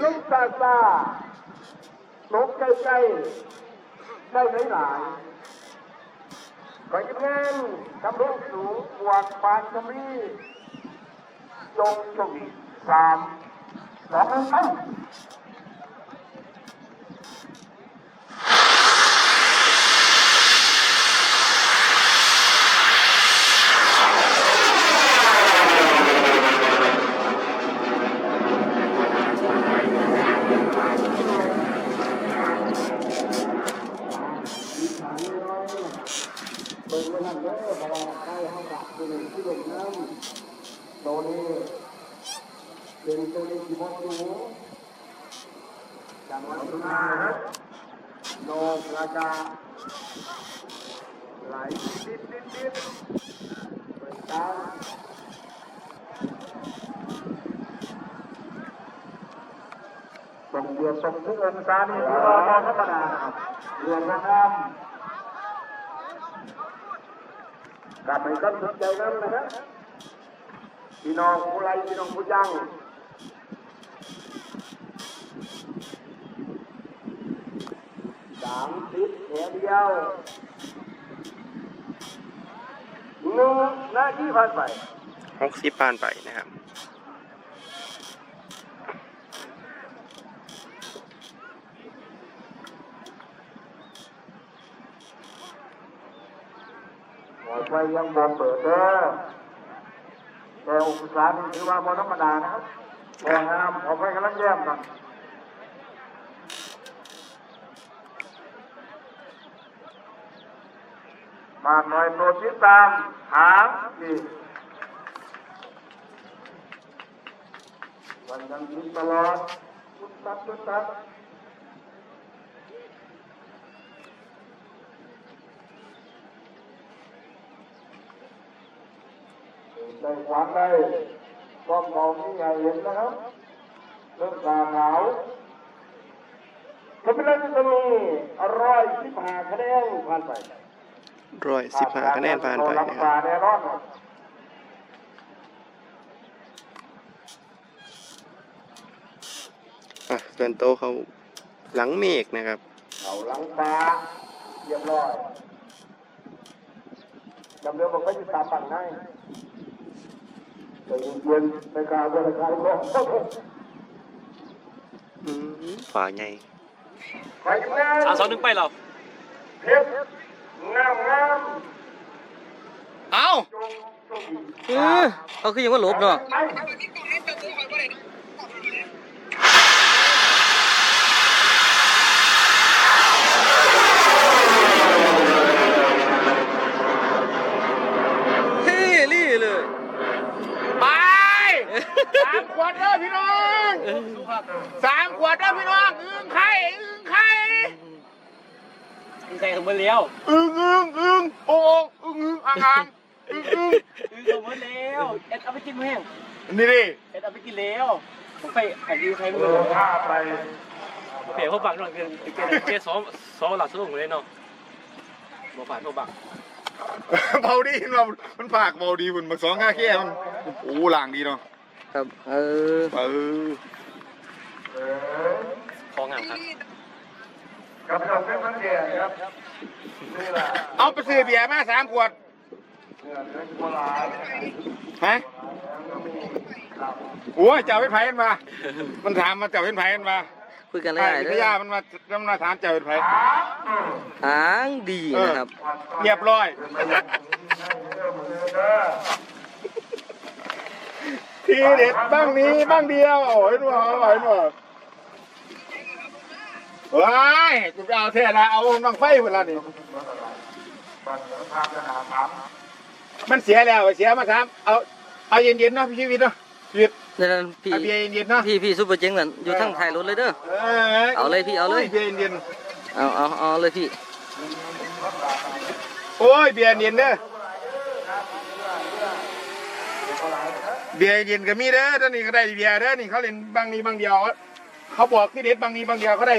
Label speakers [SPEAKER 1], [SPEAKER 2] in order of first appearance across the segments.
[SPEAKER 1] ลุกตาตาลงใกล้ๆได้หลายๆขอยิ้มแน่นทำรูปสูงบวกปานกำรีจงจงสามสองหนึ่งไป เบิ่งไว้นั่นเด้อเพราะว่าใกล้ห้องดับตัวหนึ่งที่ลงน้ำตัวนี้เป็นตัวนี้ที่มดอยู่จังหวัดสุรา ษฎร์โนกระกาไหลติดติดติดเปิดตาตรงเดือดตรงทุกองศานี่ถือว่าบ่ธรรมดาครับเรือนน้ำ กลับไปก็ทุกใจนั้นนะครับพี่น้องผู้ไรพี่น้องผู้ยังสามสิบแถวเดียวหนึ่งนาทีผ่านไป
[SPEAKER 2] หกสิบปานไปนะครับ
[SPEAKER 1] ไปยังบอเปิดเด้อแต่อุปสรรคนี่ถือว่าบธรรมดานะครับพองามพอไปกำลังแย้มกันมาหน่อยโปรดติดตามหางดีวันยังคิดตลอดพุทธัดพุทธัด ได้ขวางได้ก็มองนี่ไงเห็นนะครับเรื่องการหนาวก็เป็นเรื่องที่มีร้อยสิบห้าคะแนนผ่านไป
[SPEAKER 2] ร้อยสิบห้าคะแนนผ่านไป
[SPEAKER 1] รัก
[SPEAKER 2] นะค
[SPEAKER 1] ษา
[SPEAKER 2] รับ
[SPEAKER 1] แน่นอนครับ
[SPEAKER 2] อะส่วนโตะเขาหลังเมฆนะครับ
[SPEAKER 1] เอาหลังฟ้าเรียบร้อยจำเรื่องบอกว่าจะตามปั่นให้ใจ เย็นๆในการบริการของ
[SPEAKER 2] อืมฝาใหญ่
[SPEAKER 1] ไปงาน
[SPEAKER 3] สามสองหนึ่งไปเหรา
[SPEAKER 1] เพชรงามงาม
[SPEAKER 3] เอ้า
[SPEAKER 1] จงโชคดี
[SPEAKER 3] เออเขาคือยังว่าลบเนาะ
[SPEAKER 1] ไป
[SPEAKER 3] เฮ้รี่เลย
[SPEAKER 1] ไปสามขวดเด้อพี่น้องสามขว ดเด้อพี่น้องอึ้งไข่อึ้งไข่
[SPEAKER 3] ใส่ถุงมือเลี้ยว
[SPEAKER 1] อึ้งอึ้งอึ้งโอ่งอึ้งอึ้งอ่างอ่างอึ้งอึ้ง
[SPEAKER 3] อือถุงมือเลี้ยวเอ็ดเอาไปกินแห้ง
[SPEAKER 1] นี่ดิ
[SPEAKER 3] เอ็ดเอาไปกินเลี้ยวผมไปอันนี้ใครมื
[SPEAKER 1] เอ
[SPEAKER 3] อ
[SPEAKER 1] อผ้าไป
[SPEAKER 3] เผียเขาบังหน่อยเป็นเป็นเจ๊ซ้อมซ้อมหลักสู้เลยเนาะบ่ผ่านเขาบัง
[SPEAKER 4] เบาดีมันมันปากเบาดีมันมาสองข้าแค่มันโอ้หลางดีเนาะ
[SPEAKER 3] ครับเออ
[SPEAKER 4] เออ
[SPEAKER 3] ของงามครับ
[SPEAKER 1] กับเราเป็นมันเดียครับนี่แหละ
[SPEAKER 4] เอาไปซื้อเบียร์มาสามขวด
[SPEAKER 1] เนื้อเนื้อโบราณ
[SPEAKER 4] ฮะโอ้ยเจ้าเป็นไผ่มันมา มันถามมาเจ้าเป็นไผ่มันมา
[SPEAKER 3] คุยกัน
[SPEAKER 4] ไอ้
[SPEAKER 3] ได้
[SPEAKER 4] วิ
[SPEAKER 3] เล
[SPEAKER 4] ท
[SPEAKER 3] ย
[SPEAKER 4] ยามันมามันมาถามเจ้าเป็นไผ่
[SPEAKER 3] หางดีนะครับ
[SPEAKER 4] เรียบร้อย ทีเด็ดบ้างนี้บ้างเดียวเห็นว่าเห็นว่า ว้ายกูจะเอาเท่นะเอาน้องไฟเวลานี่มันเสียแล้วเสียมาถามเอาเอาเย็นๆเนาะพี่ชีวิตเนาะชีวิต
[SPEAKER 3] นั่นพี่
[SPEAKER 4] เอาเบียร์เย็นๆเนาะ
[SPEAKER 3] พี่พี่ซุปเปอร์เจ๋งนั่นอยู่ทั้งท้ายรถเลยเด้อเอาเลยพี่เอาเลย
[SPEAKER 4] เบียร์เย็น
[SPEAKER 3] เอาเอาเอาเลยพี่
[SPEAKER 4] ๆโอ้ยเบียร์เย็นเด้อเบียร์เย็นก็มีเด้อตอนนี้ก็ได้เบียร์เด้อนี่เขาเล่นบางนี้บางเดียว เขาบอกที่เด็ดบางนี้บางเดียวเขาได้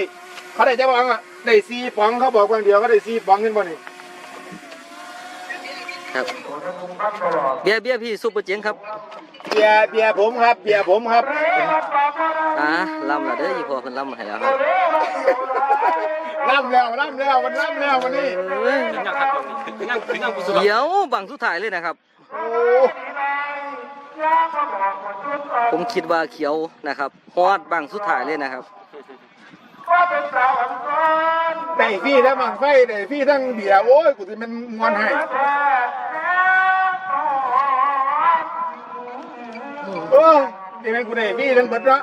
[SPEAKER 4] เขาได้จะบอกอะได้ซีฟองเขาบอกบางเดียวเขาได้ซีฟองขึ้นบ่นี่
[SPEAKER 3] ครับเบียร์เบียร์พี่ซุปเปอร์เจ๋งครับ
[SPEAKER 4] เบียร์เบียร์ผมครับเบียร์ผมครับ
[SPEAKER 3] อ่าล
[SPEAKER 5] ล่ำแล้วเด้ออีพ่อเพิ่นล่ำให้แล้วครับ
[SPEAKER 4] ล่ำแล้วล่ำแล้วมันล่ำแล้ววันนี้
[SPEAKER 5] เอ้ย
[SPEAKER 3] ถึงยังครับตรงนี้ถึงยังถึงยังกุศล
[SPEAKER 5] เดี๋ยวบังสุดท้ายเลยนะครับ
[SPEAKER 4] โอ้
[SPEAKER 5] ผมคิดว่าเขียวนะครับฮอดบังสุดท้ายเลยนะครับ
[SPEAKER 4] ได้พี่ทั้งบังไฟได้พี่ทั้งเบียร์โอ้ยกูจะเป็นงอนให้โอ้ยนี่แม่งกูได้พี่ทั้งเบิดเนาะ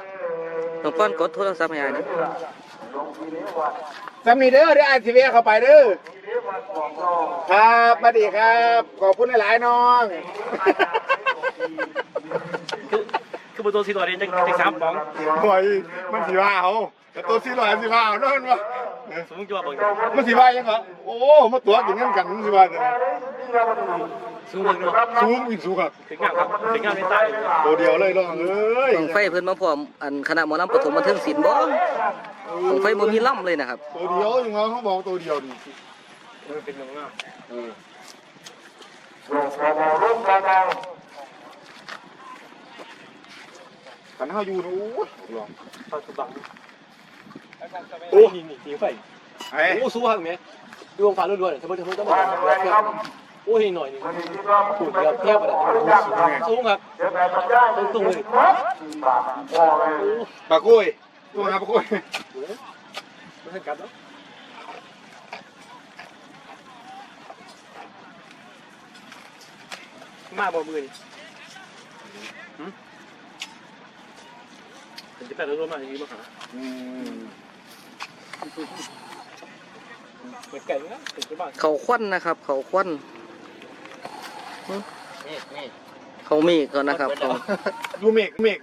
[SPEAKER 5] น้องป้อนกดโทรศัพท์ให้อ้ายนะ
[SPEAKER 4] สามีเด้อเดี๋ยวไอทีวีเข้าไปเด้อครับสวัสดีครับ ขอบคุณหลายๆน้อง
[SPEAKER 3] คือคือประตูสีตัวนี้จะจะสามป๋อง
[SPEAKER 4] โอ้ยมันสีว่าเอาแต่ตัวสีลอยสีว่าเอาเนั่นวะ
[SPEAKER 3] สมมติว่าเบิ่ง
[SPEAKER 4] มันสีว่ายังเหรอโอ้มาตัวกินเงินกันมันสีว่าเนี่ย
[SPEAKER 3] สูงเบิ่งเนาะ
[SPEAKER 4] สูงอีกสูงครับ
[SPEAKER 3] ถึงยังครับถึงยังไม่ตายเลย
[SPEAKER 4] ตัวเดียวเลยน้องเอ้ย
[SPEAKER 5] บังไฟเพิ่นมาพร้อมอันคณะหมอลำปฐมบันเทิงศิลป์บ่บังไฟบ่มีล่ำเลยนะครับ
[SPEAKER 4] ตัวเดียวยังไงเขาบอกตัวเดียวดิ
[SPEAKER 3] มันเป็นยังไง
[SPEAKER 4] ขันเขาอยู่นะโอ้ยลอง
[SPEAKER 3] เขาสุบังโอ้นี่นี่สีไฟ
[SPEAKER 4] ไอ้
[SPEAKER 3] โอ้สู้ห่างไหมดวงฟ้าล้วนๆสมมติสมมติต้องมาโอ้ยหน่อยนึงถูกเดียวแค่ประดับสูงครับตรงตรงเลย
[SPEAKER 4] ปากุ้ยตัวนะปากุ้ย
[SPEAKER 3] ไม่ใช่กัดแล้วมาบ่มือนี่ ผมจะแปลรถมาอย่างนี้มาหา
[SPEAKER 4] อืม
[SPEAKER 3] เหมือนไก่นะถึงจะบ้าน
[SPEAKER 5] เขาควันนะครับ เขาควันหึเขามีก่อนนะครับ
[SPEAKER 4] ดูเมฆเมฆ